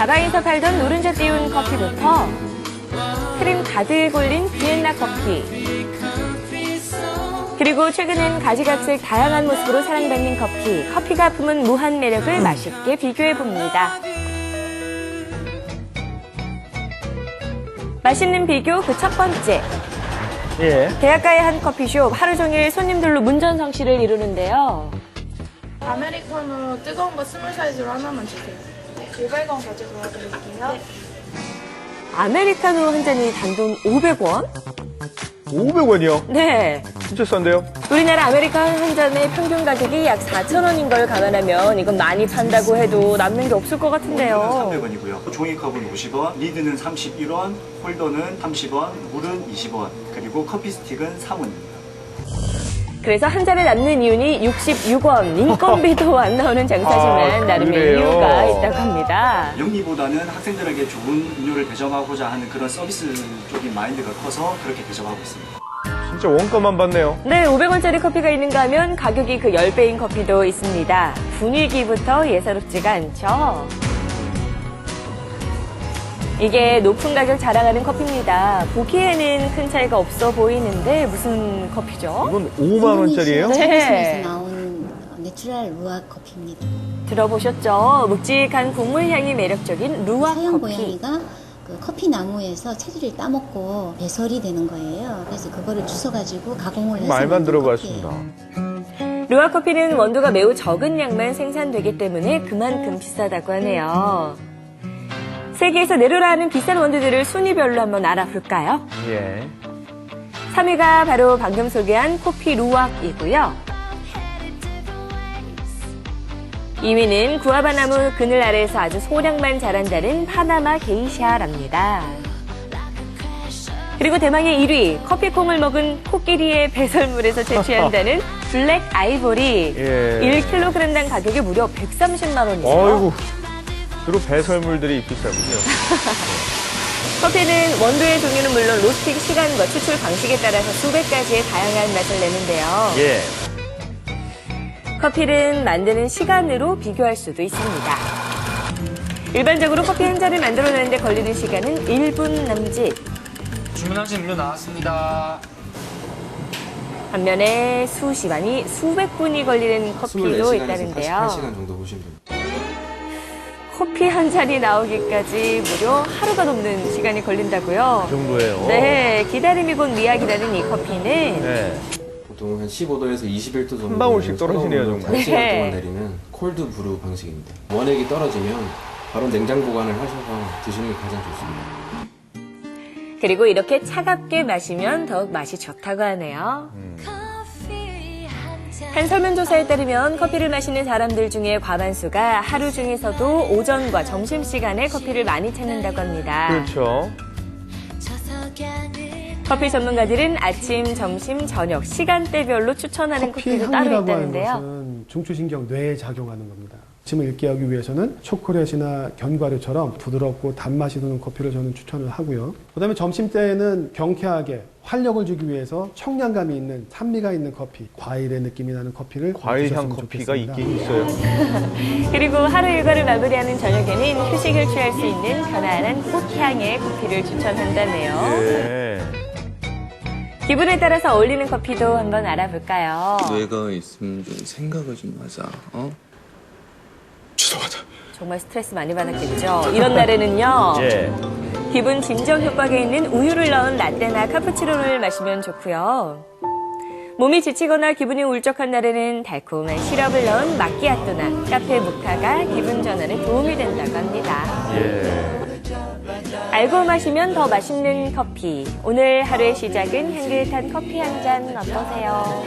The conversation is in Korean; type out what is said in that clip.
다방에서 팔던 노른자 띄운 커피부터 크림 가득 올린 비엔나 커피. 그리고 최근엔 가지각색 다양한 모습으로 사랑받는 커피. 커피가 품은 무한 매력을 맛있게 비교해 봅니다. 맛있는 비교 그 첫 번째. 예. 대학가의 한 커피숍 하루 종일 손님들로 문전성시를 이루는데요. 아메리카노 뜨거운 거 스몰 사이즈로 하나만 주세요. 500원 가져 도와드릴게요. 아메리카노 한 잔이 단돈 500원? 500원이요? 네. 진짜 싼데요? 우리나라 아메리카노 한 잔의 평균 가격이 약 4,000원인 걸 감안하면 이건 많이 판다고 해도 남는 게 없을 것 같은데요. 300원이고요. 종이컵은 50원, 리드는 31원, 홀더는 30원, 물은 20원, 그리고 커피 스틱은 3원입니다. 그래서 한 잔에 남는 이윤이 66원. 인건비도 안 나오는 장사지만 아, 나름의? 이유가 있다고 합니다. 영리보다는 학생들에게 좋은 음료를 대접하고자 하는 그런 서비스 쪽인 마인드가 커서 그렇게 대접하고 있습니다. 진짜 원가만 받네요. 네, 500원짜리 커피가 있는가 하면 가격이 그 10배인 커피도 있습니다. 분위기부터 예사롭지가 않죠. 이게 높은 가격 자랑하는 커피입니다. 보기에는 큰 차이가 없어 보이는데 무슨 커피죠? 이건 5만 원짜리예요? 네. 네. 나온 내추럴 루아 커피입니다. 들어보셨죠? 묵직한 국물 향이 매력적인 루아 커피. 고양이가 그 커피 나무에서 체리를 따먹고 배설이 되는 거예요. 그래서 그거를 주워가지고 가공을 해서 말만 만든 들어봤습니다. 커피예요. 루아 커피는 원두가 매우 적은 양만 생산되기 때문에 그만큼 비싸다고 하네요. 세계에서 내려라 하는 비싼 원두들을 순위별로 한번 알아볼까요? 예. 3위가 바로 방금 소개한 코피 루악이고요. 2위는 구아바 나무 그늘 아래에서 아주 소량만 자란다는 파나마 게이샤랍니다. 그리고 대망의 1위, 커피콩을 먹은 코끼리의 배설물에서 채취한다는 블랙 아이보리. 예. 1kg당 가격이 무려 130만 원이죠. 주로 배설물들이 비싸군요. 커피는 원두의 종류는 물론 로스팅 시간과 추출 방식에 따라서 수백 가지의 다양한 맛을 내는데요. 예. 커피는 만드는 시간으로 비교할 수도 있습니다. 일반적으로 커피 한 잔을 만들어내는데 걸리는 시간은 1분 남짓. 주문하신 음료 나왔습니다. 반면에 수시간이 수백 분이 걸리는 커피도 24시간에서 있다는데요. 48시간 정도 보시면 됩니다. 커피 한 잔이 나오기까지 무려 하루가 넘는 시간이 걸린다고요. 그 정도예요. 네, 기다림이 곧 미학이라는 이 커피는 네. 보통 한 15도에서 21도 정도 한 방울씩 떨어지네요, 정말. 1시간 네. 동안 내리는 콜드 브루 방식입니다. 원액이 떨어지면 바로 냉장 보관을 하셔서 드시는 게 가장 좋습니다. 그리고 이렇게 차갑게 마시면 더욱 맛이 좋다고 하네요. 한 설문조사에 따르면 커피를 마시는 사람들 중에 과반수가 하루 중에서도 오전과 점심시간에 커피를 많이 찾는다고 합니다. 그렇죠. 커피 전문가들은 아침, 점심, 저녁 시간대별로 추천하는 커피 커피도 따로 있다는데요. 중추신경 뇌에 작용하는 겁니다. 아침을 읽게 하기 위해서는 초콜릿이나 견과류처럼 부드럽고 단맛이 도는 커피를 저는 추천을 하고요. 그다음에 점심 때에는 경쾌하게 활력을 주기 위해서 청량감이 있는 산미가 있는 커피, 과일의 느낌이 나는 커피를 과일 향 드셨으면 커피가 좋겠습니다. 있긴 있어요. 그리고 하루 일과를 마무리하는 저녁에는 휴식을 취할 수 있는 편안한 꽃향의 커피를 추천한다네요. 예. 기분에 따라서 어울리는 커피도 한번 알아볼까요? 뇌가 있으면 좀 생각을 좀 하자. 어? 정말 스트레스 많이 받았겠죠. 이런 날에는요. 예. 기분 진정 효과가 있는 우유를 넣은 라떼나 카푸치노를 마시면 좋고요. 몸이 지치거나 기분이 울적한 날에는 달콤한 시럽을 넣은 마끼아또나 카페 모카가 기분 전환에 도움이 된다고 합니다. 예. 알고 마시면 더 맛있는 커피. 오늘 하루의 시작은 향긋한 커피 한 잔 어떠세요?